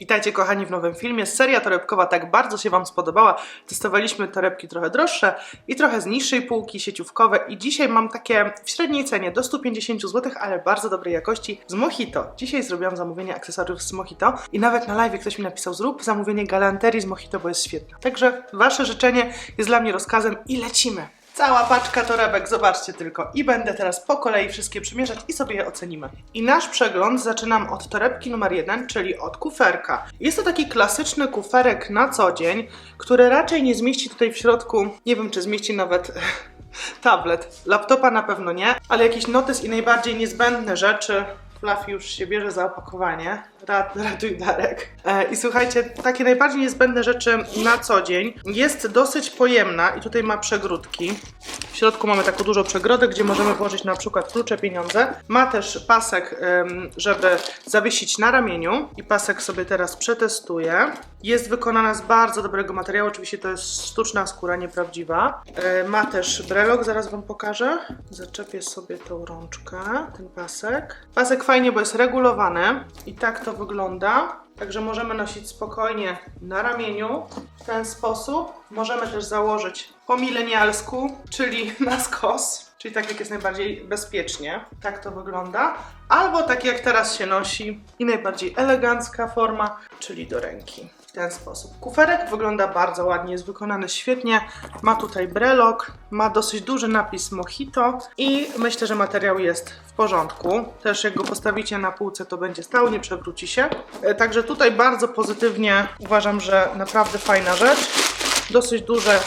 Witajcie kochani w nowym filmie. Seria torebkowa tak bardzo się Wam spodobała. Testowaliśmy torebki trochę droższe i trochę z niższej półki, sieciówkowe i dzisiaj mam takie w średniej cenie do 150 zł, ale bardzo dobrej jakości z Mojito. Dzisiaj zrobiłam zamówienie akcesoriów z Mojito i nawet na live ktoś mi napisał zrób zamówienie galanterii z Mojito, bo jest świetne. Także Wasze życzenie jest dla mnie rozkazem i lecimy. Cała paczka torebek, zobaczcie tylko. I będę teraz po kolei wszystkie przymierzać i sobie je ocenimy. I nasz przegląd zaczynam od torebki numer jeden, czyli od kuferka. Jest to taki klasyczny kuferek na co dzień, który raczej nie zmieści tutaj w środku, nie wiem czy zmieści nawet tablet. Laptopa na pewno nie, ale jakiś notes i najbardziej niezbędne rzeczy. Fluffy już się bierze za opakowanie. Rad, ratuj Darek. E, I słuchajcie, takie najbardziej niezbędne rzeczy na co dzień. Jest dosyć pojemna i tutaj ma przegródki. W środku mamy taką dużą przegrodę, gdzie możemy włożyć na przykład klucze, pieniądze. Ma też pasek, żeby zawiesić na ramieniu i pasek sobie teraz przetestuję. Jest wykonana z bardzo dobrego materiału, oczywiście to jest sztuczna skóra, nieprawdziwa. E, ma też brelok, zaraz Wam pokażę. Zaczepię sobie tą rączkę, ten pasek. Pasek fajnie, bo jest regulowany i tak to wygląda. Także możemy nosić spokojnie na ramieniu w ten sposób. Możemy też założyć po milenialsku, czyli na skos, czyli tak jak jest najbardziej bezpiecznie. Tak to wygląda. Albo tak jak teraz się nosi i najbardziej elegancka forma, czyli do ręki. Ten sposób. Kuferek wygląda bardzo ładnie, jest wykonany świetnie. Ma tutaj brelok, ma dosyć duży napis Mojito i myślę, że materiał jest w porządku. Też jak go postawicie na półce, to będzie stał, nie przewróci się. E, Także tutaj bardzo pozytywnie uważam, że naprawdę fajna rzecz. Dosyć duże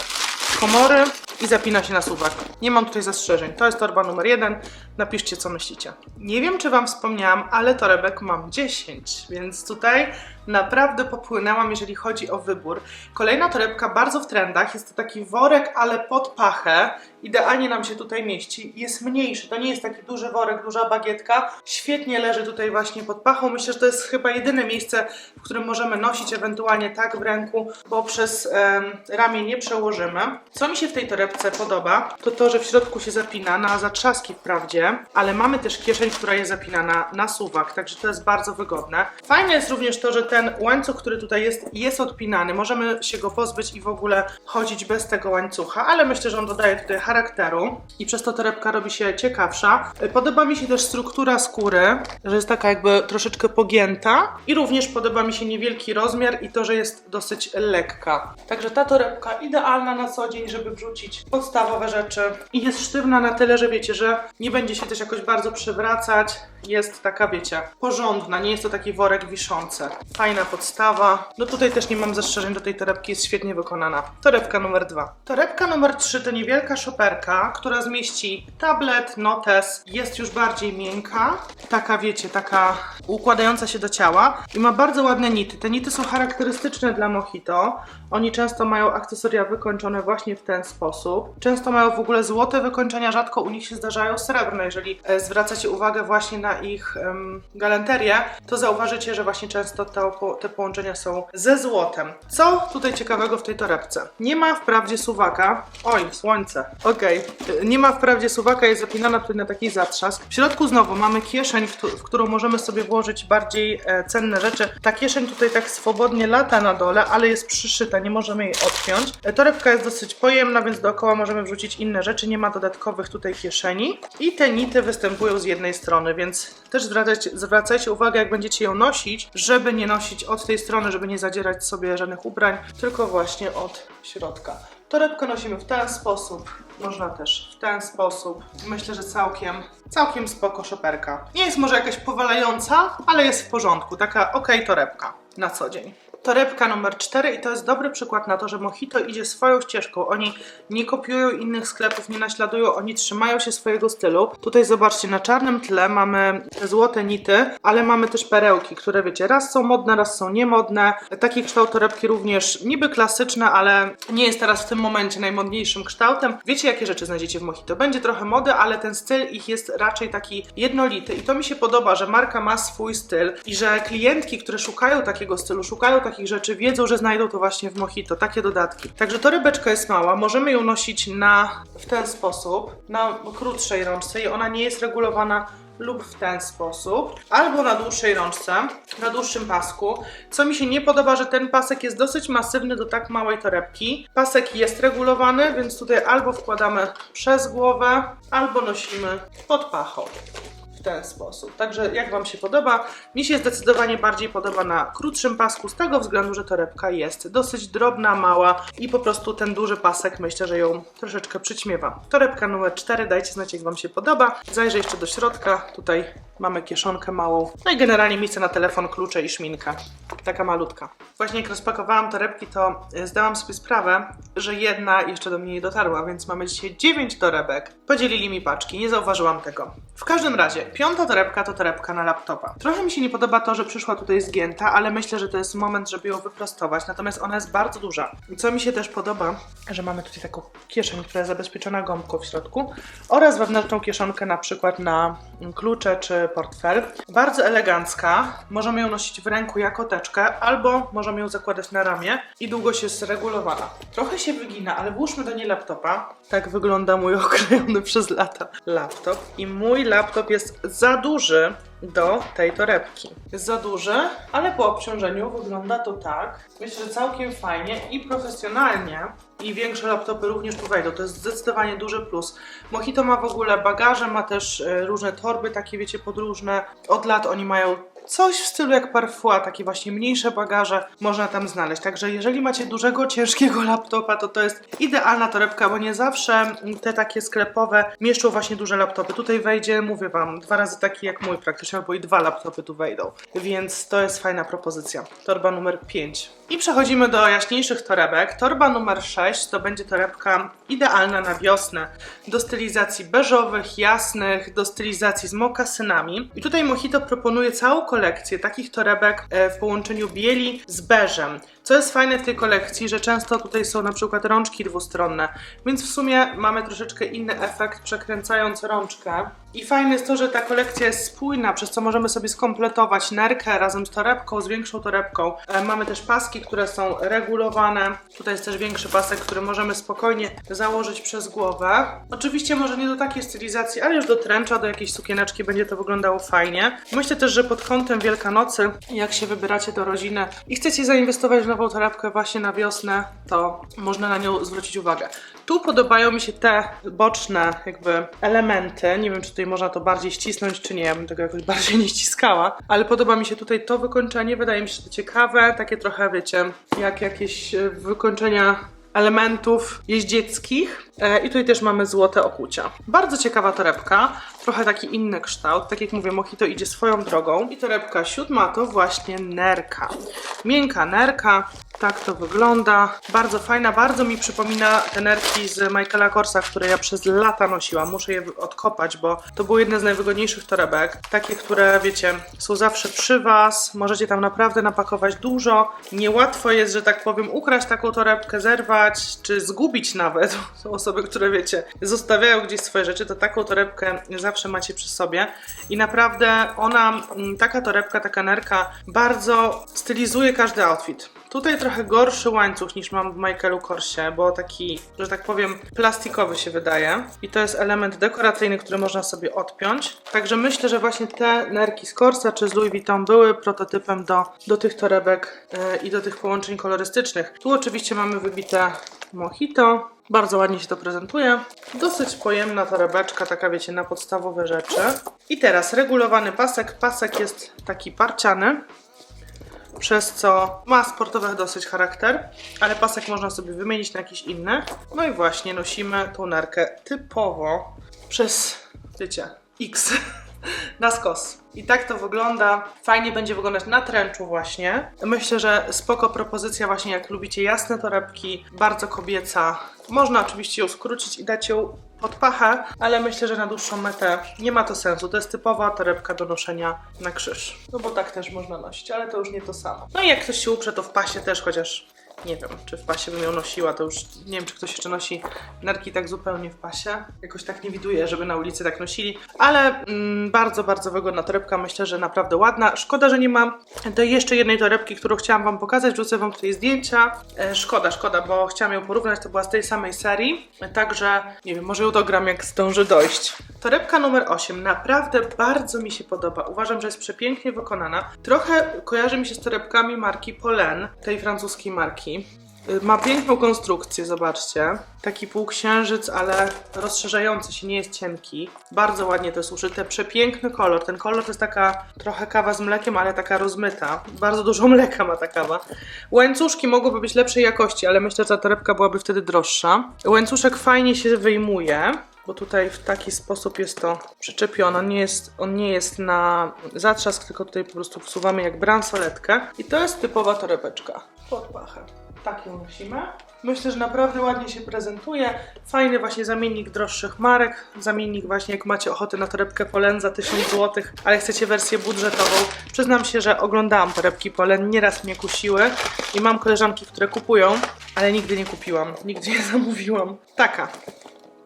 komory i zapina się na suwak. Nie mam tutaj zastrzeżeń. To jest torba numer jeden. Napiszcie, co myślicie. Nie wiem, czy Wam wspomniałam, ale torebek mam 10, więc tutaj naprawdę popłynęłam, jeżeli chodzi o wybór. Kolejna torebka bardzo w trendach. Jest to taki worek, ale pod pachę. Idealnie nam się tutaj mieści. Jest mniejszy. To nie jest taki duży worek, duża bagietka. Świetnie leży tutaj właśnie pod pachą. Myślę, że to jest chyba jedyne miejsce, w którym możemy nosić ewentualnie tak w ręku, bo przez em, ramię nie przełożymy. Co mi się w tej torebce podoba, to to, że w środku się zapina na zatrzaski wprawdzie, ale mamy też kieszeń, która jest zapinana na suwak, także to jest bardzo wygodne. Fajne jest również to, że ten łańcuch, który tutaj jest, jest odpinany. Możemy się go pozbyć i w ogóle chodzić bez tego łańcucha, ale myślę, że on dodaje tutaj charakteru i przez to torebka robi się ciekawsza. Podoba mi się też struktura skóry, że jest taka jakby troszeczkę pogięta i również podoba mi się niewielki rozmiar i to, że jest dosyć lekka. Także ta torebka idealna na co dzień, żeby wrzucić podstawowe rzeczy i jest sztywna na tyle, że wiecie, że nie będzie się też jakoś bardzo przywracać. Jest taka, wiecie, porządna, nie jest to taki worek wiszący. Fajna podstawa. No tutaj też nie mam zastrzeżeń do tej torebki, jest świetnie wykonana. Torebka numer dwa. Torebka numer trzy to niewielka szoperka, która zmieści tablet, notes, jest już bardziej miękka. Taka, wiecie, taka układająca się do ciała i ma bardzo ładne nity. Te nity są charakterystyczne dla Mojito. Oni często mają akcesoria wykończone właśnie w ten sposób. Często mają w ogóle złote wykończenia, rzadko u nich się zdarzają srebrne. Jeżeli e, zwracacie uwagę właśnie na ich em, galanterię, to zauważycie, że właśnie często to, te połączenia są ze złotem. Co tutaj ciekawego w tej torebce? Nie ma wprawdzie suwaka. Oj, słońce. Okej. E, Nie ma wprawdzie suwaka, jest zapinana tutaj na taki zatrzask. W środku znowu mamy kieszeń, w którą możemy sobie włożyć bardziej e, cenne rzeczy. Ta kieszeń tutaj tak swobodnie lata na dole, ale jest przyszyta, nie możemy jej odpiąć. E, Torebka jest dosyć pojemna, więc dookoła możemy wrzucić inne rzeczy. Nie ma dodatkowych tutaj kieszeni. I te nity występują z jednej strony, więc też zwracajcie, zwracajcie uwagę, jak będziecie ją nosić, żeby nie nosić od tej strony, żeby nie zadzierać sobie żadnych ubrań, tylko właśnie od środka. Torebkę nosimy w ten sposób, można też w ten sposób. Myślę, że całkiem, całkiem spoko szoperka. Nie jest może jakaś powalająca, ale jest w porządku. Taka ok torebka na co dzień. Torebka numer 4 i to jest dobry przykład na to, że Mojito idzie swoją ścieżką. Oni nie kopiują innych sklepów, nie naśladują, oni trzymają się swojego stylu. Tutaj zobaczcie, na czarnym tle mamy te złote nity, ale mamy też perełki, które wiecie, raz są modne, raz są niemodne. Taki kształt torebki również niby klasyczny, ale nie jest teraz w tym momencie najmodniejszym kształtem. Wiecie, jakie rzeczy znajdziecie w Mojito? Będzie trochę mody, ale ten styl ich jest raczej taki jednolity i to mi się podoba, że marka ma swój styl i że klientki, które szukają takiego stylu, szukają takich rzeczy, wiedzą, że znajdą to właśnie w Mojito, takie dodatki. Także torebeczka jest mała, możemy ją nosić na w ten sposób, na krótszej rączce i ona nie jest regulowana lub w ten sposób, albo na dłuższej rączce, na dłuższym pasku. Co mi się nie podoba, że ten pasek jest dosyć masywny do tak małej torebki. Pasek jest regulowany, więc tutaj albo wkładamy przez głowę, albo nosimy pod pachą w ten sposób. Także jak Wam się podoba? Mi się zdecydowanie bardziej podoba na krótszym pasku z tego względu, że torebka jest dosyć drobna, mała i po prostu ten duży pasek myślę, że ją troszeczkę przyćmiewa. Torebka numer 4, dajcie znać jak Wam się podoba. Zajrzę jeszcze do środka, tutaj mamy kieszonkę małą, no i generalnie miejsce na telefon, klucze i szminka. Taka malutka. Właśnie jak rozpakowałam torebki, to e, zdałam sobie sprawę, że jedna jeszcze do mnie nie dotarła, więc mamy dzisiaj 9 torebek. Podzielili mi paczki, nie zauważyłam tego. W każdym razie, piąta torebka to torebka na laptopa. Trochę mi się nie podoba to, że przyszła tutaj zgięta, ale myślę, że to jest moment, żeby ją wyprostować, natomiast ona jest bardzo duża. Co mi się też podoba, że mamy tutaj taką kieszeń, która jest zabezpieczona gąbką w środku oraz wewnętrzną kieszonkę na przykład na klucze czy portfel. Bardzo elegancka, możemy ją nosić w ręku jako teczkę albo możemy ją zakładać na ramię i długość jest regulowana. Trochę się wygina, ale włóżmy do niej laptopa. Tak wygląda mój okrojony przez lata laptop i mój laptop jest za duży do tej torebki. Jest za duży, ale po obciążeniu wygląda to tak. Myślę, że całkiem fajnie i profesjonalnie. I większe laptopy również tu wejdą. To jest zdecydowanie duży plus. Mojito ma w ogóle bagaże, ma też e, różne torby, takie wiecie, podróżne. Od lat oni mają coś w stylu jak Parfois, takie właśnie mniejsze bagaże można tam znaleźć. Także jeżeli macie dużego, ciężkiego laptopa, to to jest idealna torebka, bo nie zawsze te takie sklepowe mieszczą właśnie duże laptopy. Tutaj wejdzie, mówię wam, dwa razy taki jak mój praktycznie, albo i dwa laptopy tu wejdą. Więc to jest fajna propozycja. Torba numer 5. I przechodzimy do jaśniejszych torebek. Torba numer 6 to będzie torebka idealna na wiosnę. Do stylizacji beżowych, jasnych, do stylizacji z mokasynami. I tutaj Mojito proponuje całą kolekcję takich torebek e, w połączeniu bieli z beżem. Co jest fajne w tej kolekcji, że często tutaj są na przykład rączki dwustronne, więc w sumie mamy troszeczkę inny efekt przekręcając rączkę. I fajne jest to, że ta kolekcja jest spójna, przez co możemy sobie skompletować nerkę razem z torebką, z większą torebką. E, mamy też paski, które są regulowane. Tutaj jest też większy pasek, który możemy spokojnie założyć przez głowę. Oczywiście może nie do takiej stylizacji, ale już do tręcza, do jakiejś sukieneczki będzie to wyglądało fajnie. Myślę też, że pod kątem Wielkanocy, jak się wybieracie do rodziny i chcecie zainwestować w nową torebkę właśnie na wiosnę, to można na nią zwrócić uwagę. Tu podobają mi się te boczne jakby elementy. Nie wiem, czy tutaj można to bardziej ścisnąć, czy nie. Ja bym tego jakoś bardziej nie ściskała. Ale podoba mi się tutaj to wykończenie. Wydaje mi się to ciekawe. Takie trochę, wiecie, jak jakieś e, wykończenia elementów jeździeckich. E, I tutaj też mamy złote okucia. Bardzo ciekawa torebka, trochę taki inny kształt. Tak jak mówię, Mojito idzie swoją drogą. I torebka siódma to właśnie nerka. Miękka nerka, tak to wygląda. Bardzo fajna, bardzo mi przypomina te nerki z Michaela Korsa, które ja przez lata nosiłam. Muszę je odkopać, bo to były jedne z najwygodniejszych torebek. Takie, które wiecie, są zawsze przy Was. Możecie tam naprawdę napakować dużo. Niełatwo jest, że tak powiem, ukraść taką torebkę, zerwać, czy zgubić nawet. Są osoby, które wiecie, zostawiają gdzieś swoje rzeczy, to taką torebkę zawsze macie przy sobie. I naprawdę ona, mm, taka torebka, taka nerka, bardzo stylizuje każdy outfit. Tutaj trochę gorszy łańcuch niż mam w Michaelu Korsie, bo taki, że tak powiem, plastikowy się wydaje. I to jest element dekoracyjny, który można sobie odpiąć. Także myślę, że właśnie te nerki z Korsa czy z Louis Vuitton były prototypem do, do tych torebek e, i do tych połączeń kolorystycznych. Tu oczywiście mamy wybite mojito. Bardzo ładnie się to prezentuje. Dosyć pojemna torebeczka, taka wiecie, na podstawowe rzeczy. I teraz regulowany pasek. Pasek jest taki parciany przez co ma sportowy dosyć charakter, ale pasek można sobie wymienić na jakiś inny. No i właśnie nosimy tą nerkę typowo przez, wiecie, X na skos. I tak to wygląda. Fajnie będzie wyglądać na tręczu właśnie. Myślę, że spoko propozycja właśnie jak lubicie jasne torebki, bardzo kobieca. Można oczywiście ją skrócić i dać ją pod pachę, ale myślę, że na dłuższą metę nie ma to sensu. To jest typowa torebka do noszenia na krzyż. No bo tak też można nosić, ale to już nie to samo. No i jak ktoś się uprze, to w pasie też, chociaż nie wiem, czy w pasie bym ją nosiła, to już nie wiem, czy ktoś jeszcze nosi nerki tak zupełnie w pasie. Jakoś tak nie widuję, żeby na ulicy tak nosili, ale mm, bardzo, bardzo wygodna torebka, myślę, że naprawdę ładna. Szkoda, że nie mam tej jeszcze jednej torebki, którą chciałam Wam pokazać, wrzucę Wam tutaj zdjęcia. E, szkoda, szkoda, bo chciałam ją porównać, to była z tej samej serii, także nie wiem, może ją dogram jak zdąży dojść. Torebka numer 8 naprawdę bardzo mi się podoba. Uważam, że jest przepięknie wykonana. Trochę kojarzy mi się z torebkami marki Polen, tej francuskiej marki. Y, Ma piękną konstrukcję, zobaczcie. Taki półksiężyc, ale rozszerzający się, nie jest cienki. Bardzo ładnie to jest uszyte. Przepiękny kolor. Ten kolor to jest taka trochę kawa z mlekiem, ale taka rozmyta. Bardzo dużo mleka ma ta kawa. Łańcuszki mogłyby być lepszej jakości, ale myślę, że ta torebka byłaby wtedy droższa. Łańcuszek fajnie się wyjmuje. Bo tutaj w taki sposób jest to przyczepione. On nie jest, on nie jest na zatrzask, tylko tutaj po prostu wsuwamy jak bransoletkę. I to jest typowa torebeczka. Pod pachę. Tak ją nosimy. Myślę, że naprawdę ładnie się prezentuje. Fajny właśnie zamiennik droższych marek. Zamiennik właśnie jak macie ochotę na torebkę Polen za 1000 zł, ale chcecie wersję budżetową. Przyznam się, że oglądałam torebki Polen, nieraz mnie kusiły i mam koleżanki, które kupują, ale nigdy nie kupiłam, nigdy nie zamówiłam. Taka.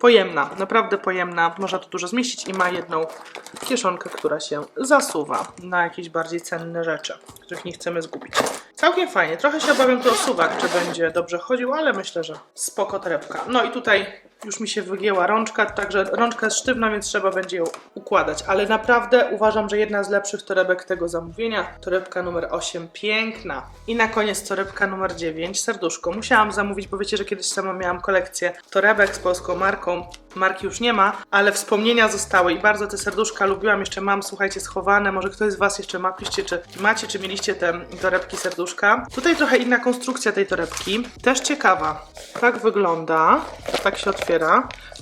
Pojemna, naprawdę pojemna. Można tu dużo zmieścić i ma jedną kieszonkę, która się zasuwa na jakieś bardziej cenne rzeczy, których nie chcemy zgubić. Całkiem fajnie. Trochę się obawiam tu o suwak, czy będzie dobrze chodził, ale myślę, że spoko torebka. No i tutaj już mi się wygięła rączka, także rączka jest sztywna, więc trzeba będzie ją układać. Ale naprawdę uważam, że jedna z lepszych torebek tego zamówienia. Torebka numer 8, piękna. I na koniec torebka numer 9, serduszko. Musiałam zamówić, bo wiecie, że kiedyś sama miałam kolekcję torebek z polską marką. Marki już nie ma, ale wspomnienia zostały i bardzo te serduszka lubiłam. Jeszcze mam, słuchajcie, schowane. Może ktoś z Was jeszcze ma, piszcie, czy macie, czy mieliście te torebki serduszka. Tutaj trochę inna konstrukcja tej torebki. Też ciekawa. Tak wygląda. Tak się otwiera.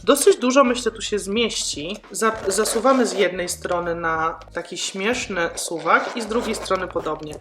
Dosyć dużo, myślę, tu się zmieści. Za, zasuwamy z jednej strony na taki śmieszny suwak i z drugiej strony podobnie.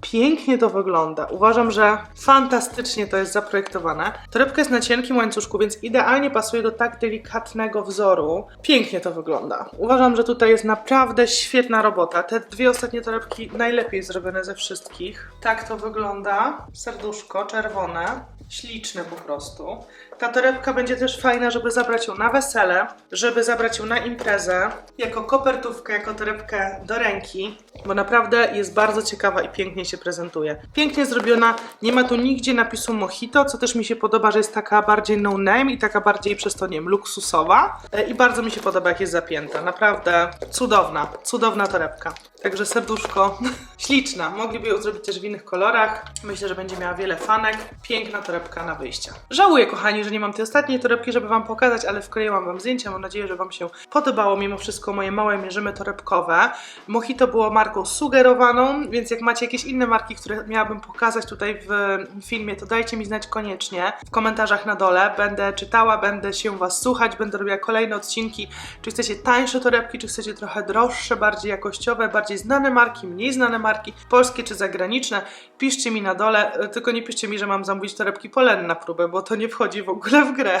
Pięknie to wygląda. Uważam, że fantastycznie to jest zaprojektowane. Torebka jest na cienkim łańcuszku, więc idealnie pasuje do tak delikatnego wzoru. Pięknie to wygląda. Uważam, że tutaj jest naprawdę świetna robota. Te dwie ostatnie torebki najlepiej zrobione ze wszystkich. Tak to wygląda. Serduszko czerwone. Śliczne po prostu. Ta torebka będzie też fajna, żeby zabrać ją na wesele, żeby zabrać ją na imprezę, jako kopertówkę, jako torebkę do ręki, bo naprawdę jest bardzo ciekawa i pięknie się prezentuje. Pięknie zrobiona, nie ma tu nigdzie napisu Mojito, co też mi się podoba, że jest taka bardziej no name i taka bardziej przez to, nie wiem, luksusowa. E, I bardzo mi się podoba, jak jest zapięta. Naprawdę cudowna, cudowna torebka. Także serduszko, śliczna. Mogliby ją zrobić też w innych kolorach. Myślę, że będzie miała wiele fanek. Piękna torebka na wyjście. Żałuję, kochani, że nie mam tej ostatniej torebki, żeby Wam pokazać, ale wkleiłam Wam zdjęcia. Mam nadzieję, że Wam się podobało mimo wszystko moje małe mierzymy torebkowe. Mojito było marką sugerowaną, więc jak macie jakieś inne marki, które miałabym pokazać tutaj w filmie, to dajcie mi znać koniecznie w komentarzach na dole. Będę czytała, będę się Was słuchać, będę robiła kolejne odcinki. Czy chcecie tańsze torebki, czy chcecie trochę droższe, bardziej jakościowe, bardziej znane marki, mniej znane marki, polskie czy zagraniczne. Piszcie mi na dole, e, tylko nie piszcie mi, że mam zamówić torebki Polen na próbę, bo to nie wchodzi w ogóle w grę.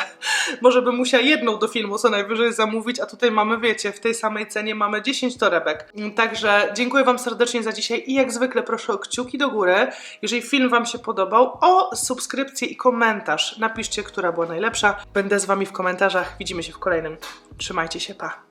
Może bym musiała jedną do filmu co najwyżej zamówić, a tutaj mamy, wiecie, w tej samej cenie mamy 10 torebek. Także dziękuję Wam serdecznie za dzisiaj i jak zwykle proszę o kciuki do góry, jeżeli film Wam się podobał, o subskrypcję i komentarz. Napiszcie, która była najlepsza. Będę z Wami w komentarzach. Widzimy się w kolejnym. Trzymajcie się, pa!